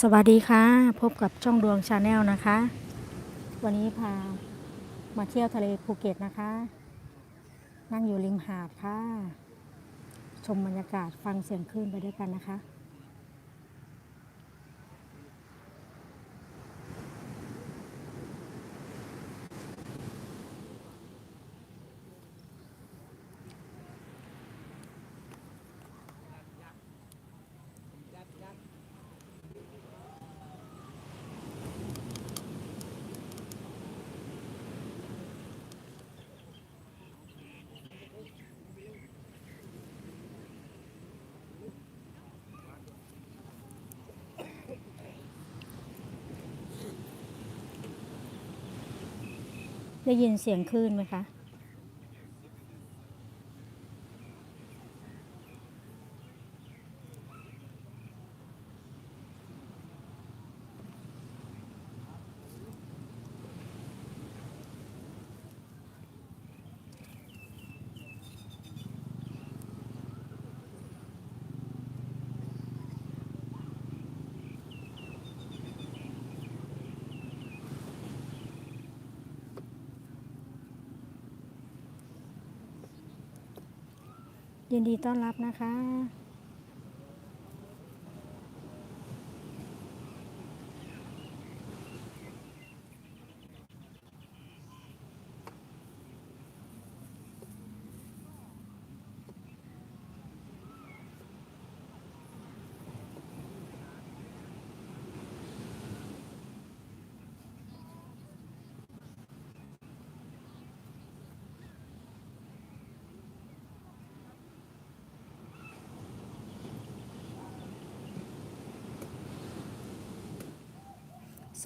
สวัสดีค่ะ พบกับช่องดวงชาแนลนะคะ วันนี้พามาเที่ยวทะเลภูเก็ตนะคะ นั่งอยู่ริมหาดค่ะ ชมบรรยากาศฟังเสียงคลื่นไปด้วยกันนะคะ ได้ยินเสียงคลื่นไหมคะ ยินดีต้อนรับนะคะ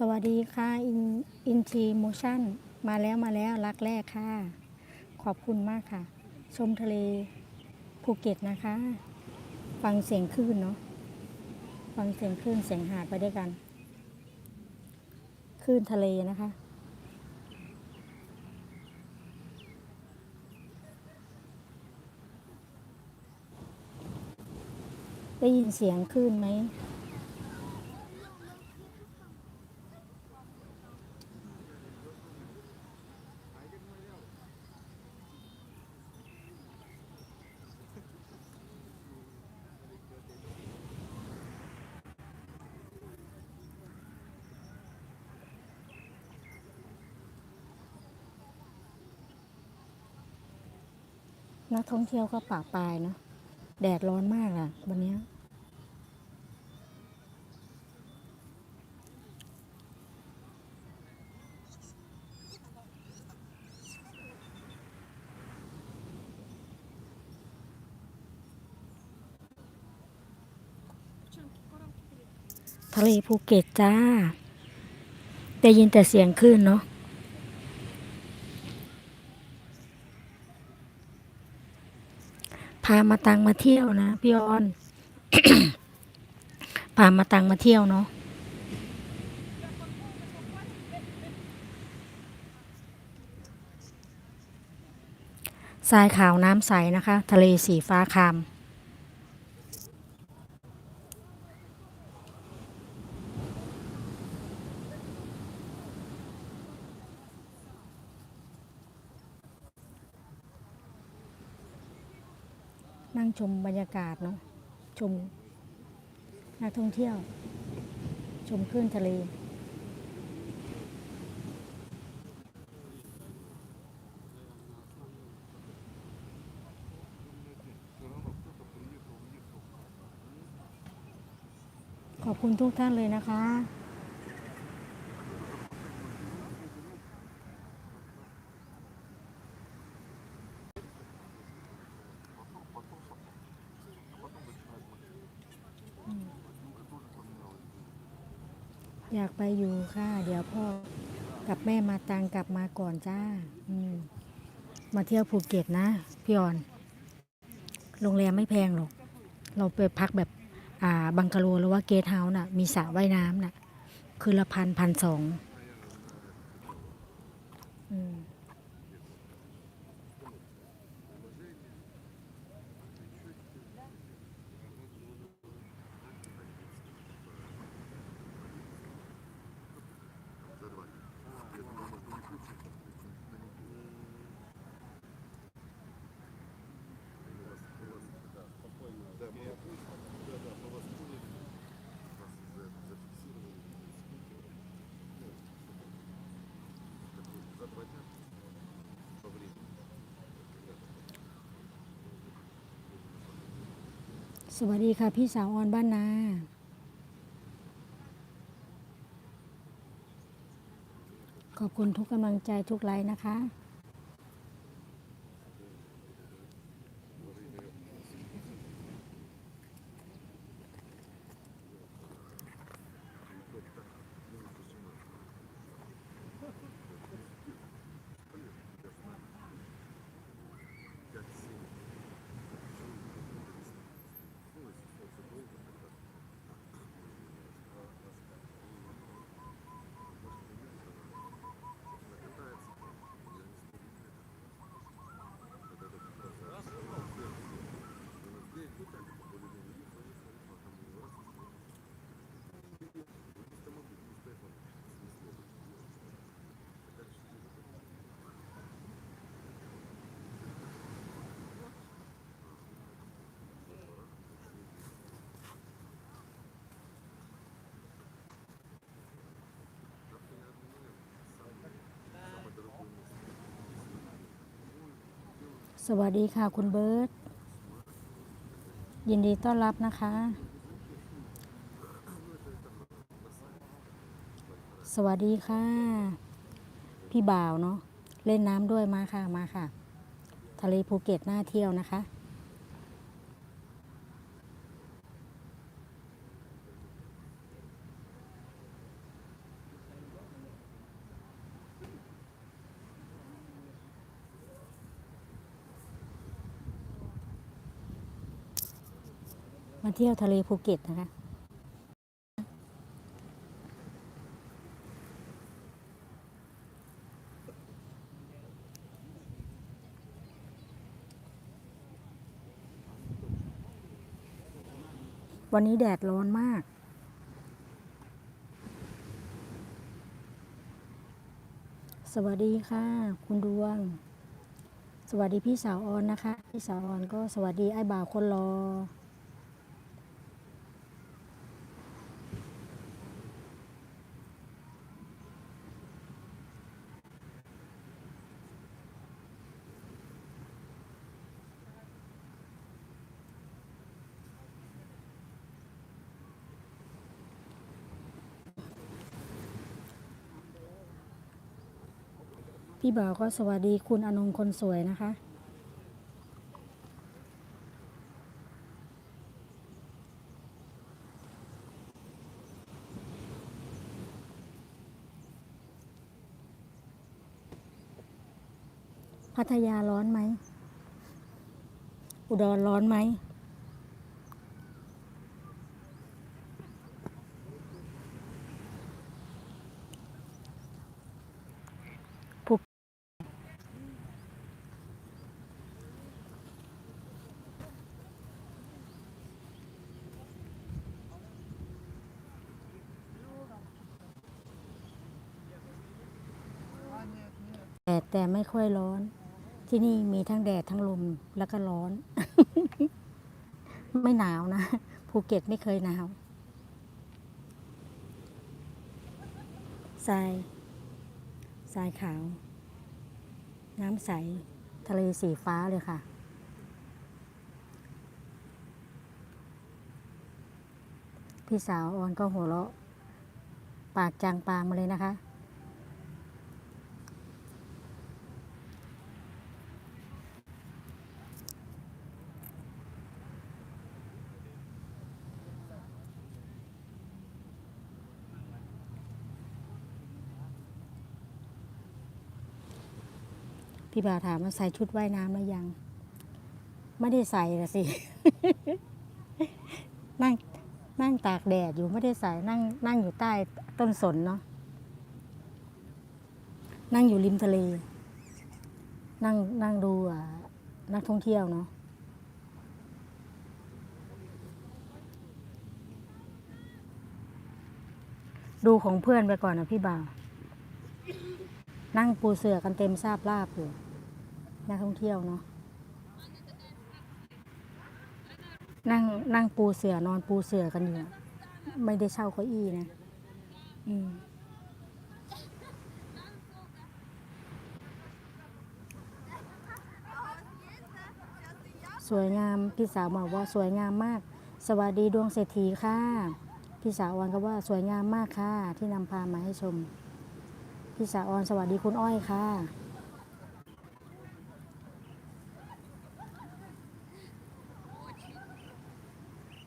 สวัสดีค่ะ อินอินทีโมชั่น มาแล้วมาแล้วรักแรกค่ะ ขอบคุณมากค่ะ ชมทะเลภูเก็ตนะคะ ฟังเสียงคลื่นเนาะฟังเสียงคลื่นเสียงหาดไปด้วยกันคลื่นทะเลนะคะ ได้ยินเสียงคลื่นไหม นักท่องเที่ยวก็ปากปลายเนาะแดดร้อนมากอะวันนี้ทะเลภูเก็ตจ้า ได้ยินแต่เสียงคลื่นเนาะ พามาตังมาเที่ยวนะพี่ออนพามาตังมาเที่ยวเนาะทรายขาวน้ำใสนะคะ ทะเลสีฟ้าคาม นั่งชมบรรยากาศเนาะชม นักท่องเที่ยว ชมคลื่นทะเล ขอบคุณทุกท่านเลยนะคะ อยากไปอยู่ค่ะ เดี๋ยวพ่อกับแม่มาตังกลับมาก่อนจ้า อืม มาเที่ยวภูเก็ตนะพี่ออน โรงแรมไม่แพงหรอก เราไปพักแบบ อ่า บังกะโลหรือว่าเกสต์เฮาส์น่ะ มีสระว่ายน้ำน่ะ คือละพันพันสอง สวัสดีค่ะ พี่สาวออนบ้านนา ขอบคุณทุกกำลังใจทุกไลน์นะคะ สวัสดีค่ะคุณเบิร์ตยินดีต้อนรับนะคะ สวัสดีค่ะ พี่บ่าวเนาะเล่นน้ำด้วยมาค่ะมาค่ะ ทะเลภูเก็ตน่าเที่ยวนะคะ มาเที่ยวทะเลภูเก็ตนะคะ วันนี้แดดร้อนมากสวัสดีค่ะ คุณดวง สวัสดีพี่สาวออนนะคะ พี่สาวออนก็สวัสดีไอ้บ่าวคนรอ พี่บ่าวก็สวัสดีคุณอนงคนสวยนะคะ พัทยาร้อนไหม อุดรร้อนไหม ดแต่ไม่ค่อยร้อน ที่นี่มีทั้งแดดทั้งลมแล้วก็ร้อน ไม่หนาวนะภูเก็ตไม่เคยหนาวทรายทรายขาว น้ำใส ทะเลสีฟ้าเลยค่ะ พี่สาวออนก็หัวเราะ ปากจางปางมาเลยนะคะ พี่บ่าวถามว่าใส่ชุดว่ายน้ำแล้วยัง ไม่ได้ใส่ละสิ นั่งนั่งตากแดดอยู่ไม่ได้ใส่นั่งนั่งอยู่ใต้ต้นสนเนาะนั่งอยู่ริมทะเล นั่งนั่งดูนักท่องเที่ยวเนาะดูของเพื่อนไปก่อนนะพี่บ่าว นั่งปูเสือกันเต็มซาบลาบอยู่ นักท่องเที่ยวเนาะนั่งนั่งปูเสือนอนปูเสือกันอยู่ไม่ได้เช่าเก้าอี้นะอืมสวยงามพี่สาวบอกว่าสวยงามมาก สวัสดีดวงเศรษฐีค่ะพี่สาวออนก็ว่าสวยงามมากค่ะ ที่นำพามาให้ชมพี่สาวออนสวัสดีคุณอ้อยค่ะ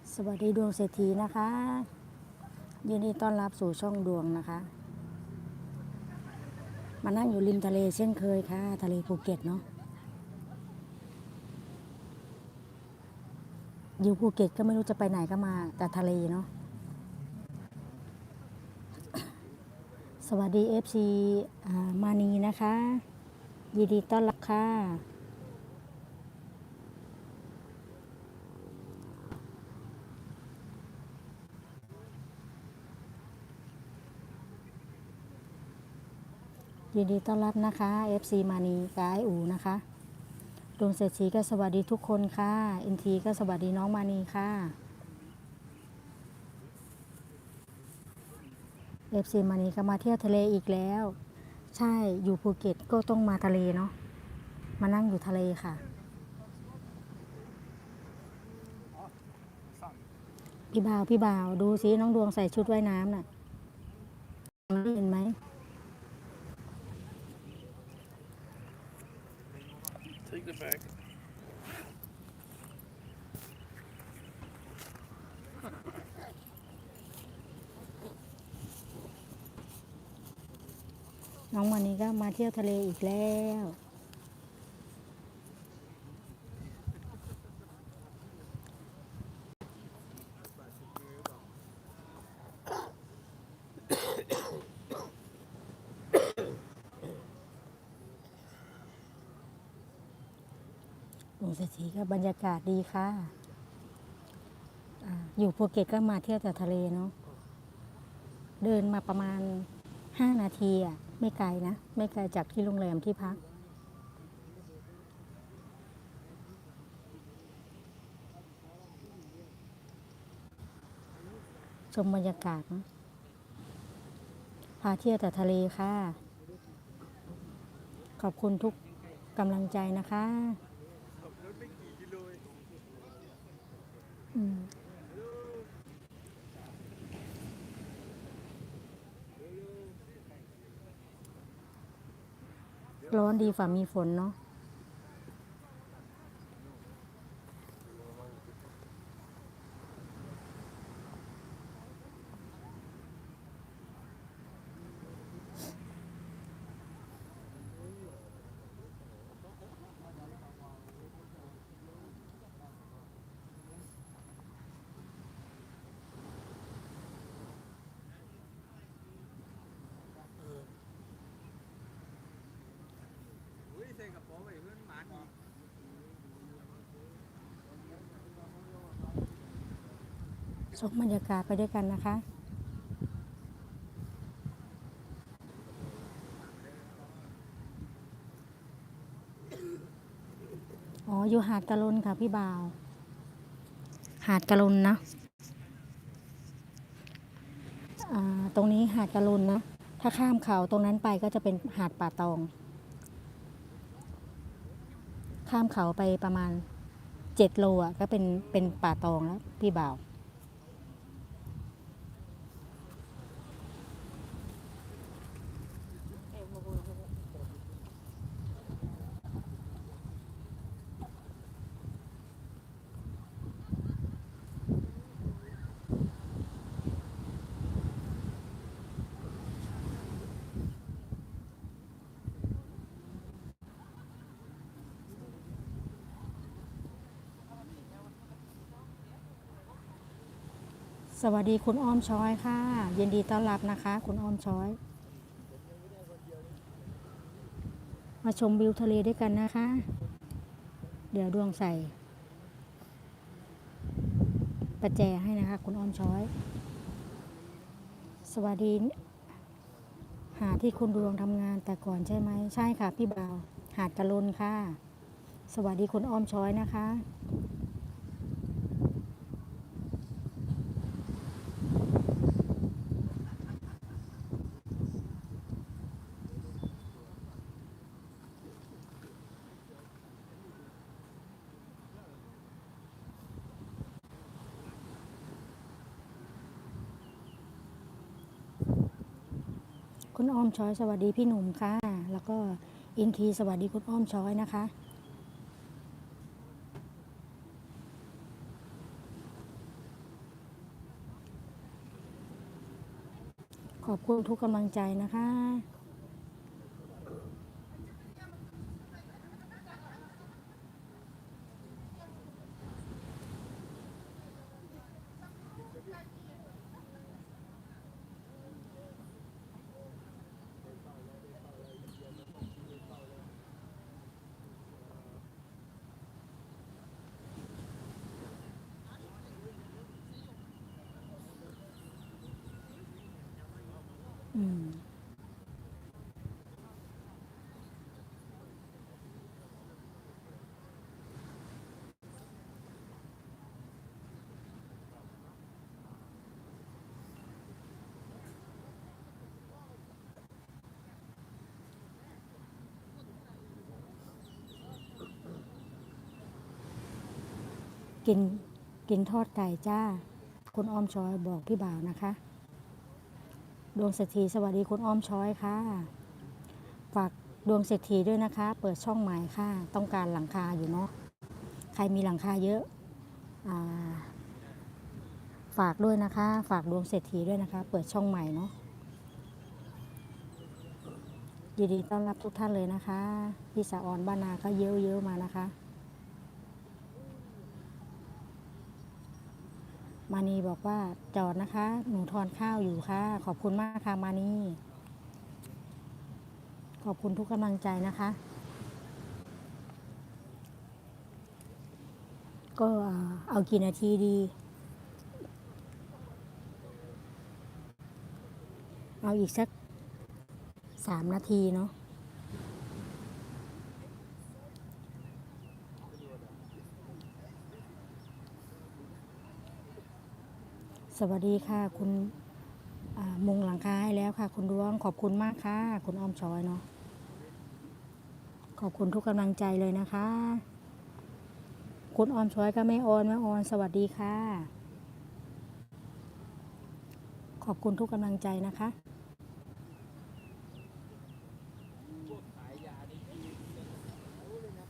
ส วัสดีดวงเศรษฐีนะคะ ยินดีต้อนรับสู่ช่องดวงนะคะ มานั่งอยู่ริมทะเลเช่นเคยค่ะ ทะเลภูเก็ตเนาะอยู่ภูเก็ตก็ไม่รู้จะไปไหนก็มาแต่ทะเลเนาะสวัสดี FC อ่ามานีนะคะ ยินดีต้อนรับค่ะ ยินดีต้อนรับนะคะ FC มานีกายอูนะคะดวงเศรษฐีก็สวัสดีทุกคนค่ะอินทีก็สวัสดีน้องมานีค่ะ FC มานีก็มาเที่ยวทะเลอีกแล้ว ใช่อยู่ภูเก็ตก็ต้องมาทะเลเนาะมานั่งอยู่ทะเลค่ะพี่บ่าวพี่บ่าวดูสิน้องดวงใส่ชุดว่ายน้ำน่ะเห็นไหม Take the bag. น้องวันนี้ก็มา เที่ยวทะเลอีกแล้วลุงเศรษฐีก็บรรยากาศดีค่ะอาอยู่ภูเก็ตก็มาเที่ยวแต่ทะเลเนาะ เดินมาประมาณห้านาทีอะ ไม่ไกลนะ ไม่ไกลจากที่โรงแรมที่พัก ชมบรรยากาศนะพาเที่ยวแต่ทะเลค่ะ ขอบคุณทุกกำลังใจนะคะ อืม ร้อนดีฝ่ามีฝนเนาะ อุ้ยใส่กระเป๋าไปเพื่อนหมาอีก ชมบรรยากาศไปด้วยกันนะคะ อ๋อ อยู่หาดกะลนค่ะพี่บ่าว หาดกะลนนะตรงนี้หาดกะลนนะ ถ้าข้ามเขาตรงนั้นไปก็จะเป็นหาดป่าตอง ข้ามเขาไปประมาณเจ็ดโลอะก็เป็นเป็นป่าตองแล้วพี่บ่าว สวัสดีคุณอ้อมช้อยค่ะ ยินดีต้อนรับนะคะ คุณอ้อมช้อย มาชมวิวทะเลด้วยกันนะคะ เดี๋ยวดวงใส่ประแจให้นะคะ คุณอ้อมช้อย สวัสดี หาดที่คุณดวงทำงานแต่ก่อนใช่ไหมใช่ค่ะ พี่บ่าว หาดกะลนค่ะ สวัสดีคุณอ้อมช้อยนะคะ ช้อยสวัสดีพี่หนุ่มค่ะ แล้วก็อินทีสวัสดีคุณอ้อมช้อยนะคะ ขอบคุณทุกกำลังใจนะคะ อืม กินกินทอดไก่จ้า คุณอ้อมช้อยบอกพี่บ่าวนะคะ ดวงเศรษฐีสวัสดีคุณอ้อมช้อยค่ะ ฝากดวงเศรษฐีด้วยนะคะ เปิดช่องใหม่ค่ะ ต้องการหลังคาอยู่เนาะ ใครมีหลังคาเยอะอาฝากด้วยนะคะ ฝากดวงเศรษฐีด้วยนะคะ เปิดช่องใหม่เนาะยินดีต้อนรับทุกท่านเลยนะคะ พี่สาออนบ้านนาก็เยอะๆมานะคะ มานีบอกว่าจอดนะคะ หนูทอนข้าวอยู่ค่ะ ขอบคุณมากค่ะมานีขอบคุณทุกกำลังใจนะคะ ก็เอากี่นาทีดี เอาอีกสักสามนาทีเนาะ ส วัสดีค่ะ คุณมุงหลังคาให้แล้วค่ะ คุณดวงขอบคุณมากค่ะ คุณอ้อมชอยเนาะขอบคุณทุกกำลังใจเลยนะคะ คุณอ้อมชอยก็ไม่ออนไม่ออน สวัสดีค่ะ ขอบคุณทุกกำลังใจนะคะ พวกขายยานี่ที่เขาเลยนะ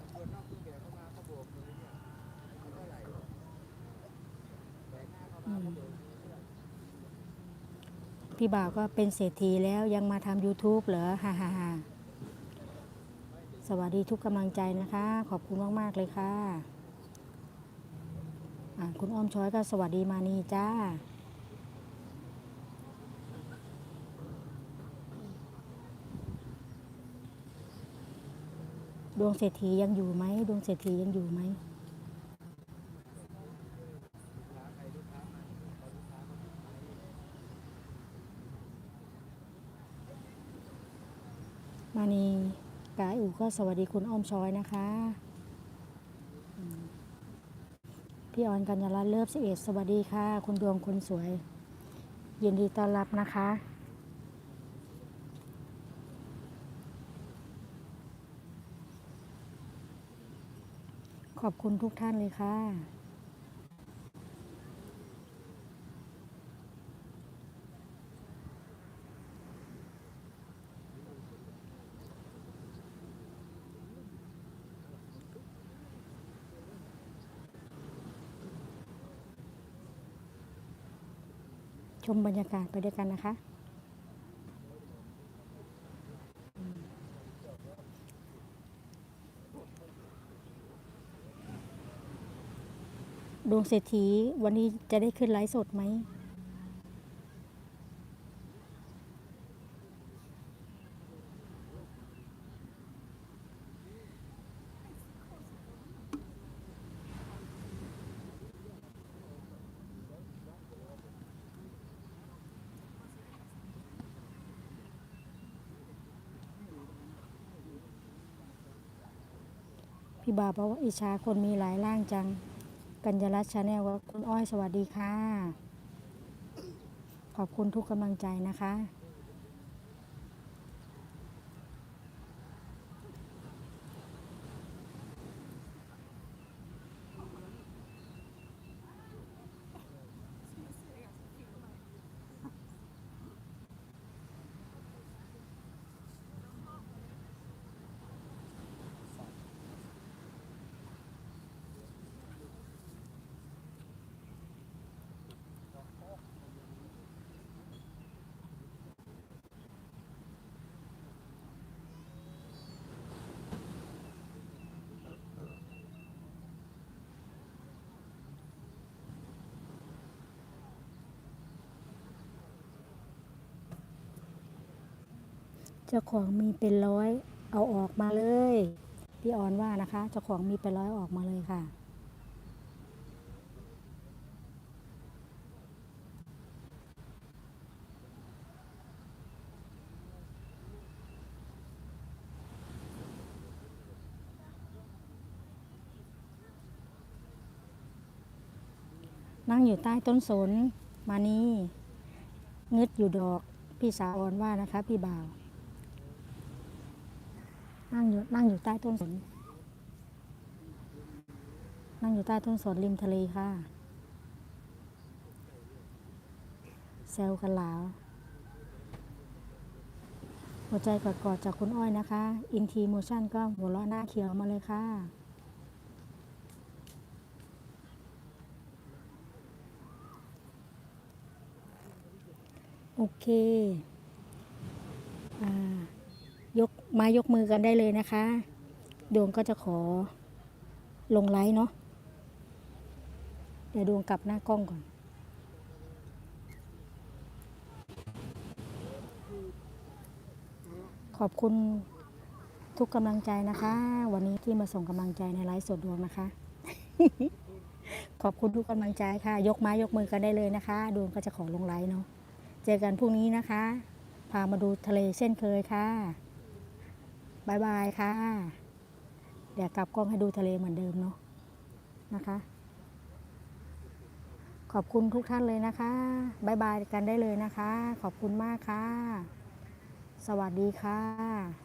ตำรวจนอกเครื่องแบบเข้ามาเขาโบกมือเนี่ยมันเท่าไหร่แบกหน้าเข้ามาเขาโบกมือเท่าไหร่ พี่บ่าวก็เป็นเศรษฐีแล้วยังมาทำ YouTube เหรอฮ่าฮ่าฮ่าสวัสดีทุกกำลังใจนะคะ ขอบคุณมาก ๆ เลยค่ะคุณอ้อมช้อยก็สวัสดีมานีจ้า ดวงเศรษฐียังอยู่ไหม ดวงเศรษฐียังอยู่ไหม มานีกายอูก็สวัสดีคุณอ้อมช้อยนะคะ พี่ออนกัญญาลัตน์เลิฟสิเอ็ดสวัสดีค่ะ คุณดวงคนสวย ยินดีต้อนรับนะคะ ขอบคุณทุกท่านเลยค่ะ ชมบรรยากาศไปด้วยกันนะคะ ดวงเศรษฐีวันนี้จะได้ขึ้นไลฟ์สดไหม พี่บาบอกว่าอิชาคนมีหลายร่างจัง กัญญรัตน์ชาแนลว่าคุณอ้อยสวัสดีค่ะ ขอบคุณทุกกำลังใจนะคะ จ้าของมีเป็นร้อยเอาออกมาเลย พี่ออนว่านะคะ เจ้าของมีเป็นร้อยออกมาเลยค่ะ นั่งอยู่ใต้ต้นสนมานี่งึดอยู่ดอก พี่สาวออนว่านะคะ พี่บ่าว นั่งอยู่นั่งอยู่ใต้ต้นสน นั่งอยู่ใต้ต้นสนริมทะเลค่ะ แซวกันหลาวหัวใจกอดๆจากคุณอ้อยนะคะ อินทีโมชั่นก็หัวเราะหน้าเขียวมาเลยค่ะโอเค อ่า มายกมือกันได้เลยนะคะ ดวงก็จะขอลงไลน์เนาะเดี๋ยวดวงกลับหน้ากล้องก่อน ขอบคุณทุกกำลังใจนะคะ วันนี้ที่มาส่งกำลังใจในไลฟ์สดดวงนะคะ ขอบคุณทุกกำลังใจค่ะ ยกไม้ยกมือกันได้เลยนะคะ ดวงก็จะขอลงไลน์เนาะเจอกันพรุ่งนี้นะคะ พามาดูทะเลเช่นเคยค่ะ บายบายค่ะ เดี๋ยวกลับกล้องให้ดูทะเลเหมือนเดิมเนาะนะคะ ขอบคุณทุกท่านเลยนะคะบายบายกันได้เลยนะคะ ขอบคุณมากค่ะ สวัสดีค่ะ